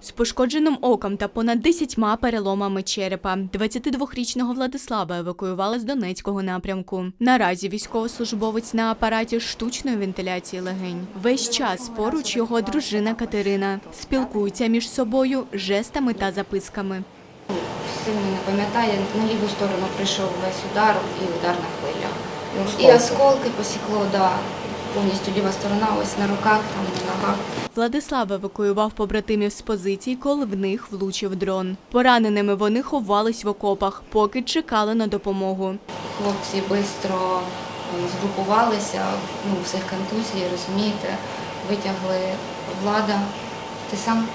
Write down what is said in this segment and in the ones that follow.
З пошкодженим оком та понад 10 переломами черепа 22-річного Владислава евакуювали з Донецького напрямку. Наразі військовослужбовець на апараті штучної вентиляції легень. Весь час поруч його дружина Катерина спілкуються між собою жестами та записками. Сильно не пам'ятає, на ліву сторону прийшов весь удар і ударна хвиля. І Осколки. посікло, да, повністю ліва сторона, ось на руках, там на ногах. Владислав евакуював побратимів з позицій, коли в них влучив дрон. Пораненими вони ховались в окопах, поки чекали на допомогу. Хлопці швидко згрупувалися, ну, всіх контузій, розумієте, витягли влада. Ти сам,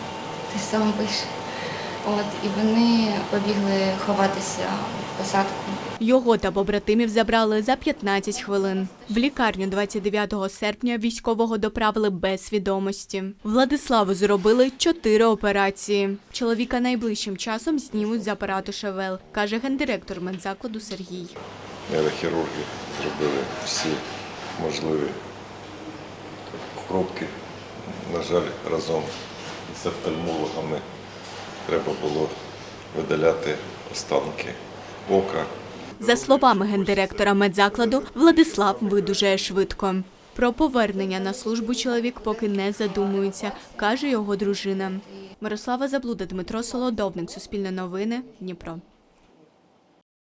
ти сам пишеш. От, і вони побігли ховатися посадку. Його та побратимів забрали за 15 хвилин. В лікарню 29 серпня військового доправили без свідомості. Владиславу зробили чотири операції. Чоловіка найближчим часом знімуть з апарату ШВЛ, каже гендиректор медзакладу Сергій. нейрохірурги зробили всі можливі кропки. На жаль, разом з офтальмологами треба було видаляти останки ока. За словами гендиректора медзакладу, Владислав видужає швидко. Про повернення на службу чоловік поки не задумується, каже його дружина. Мирослава Заблуда, Дмитро Солодовник, Суспільне новини, Дніпро.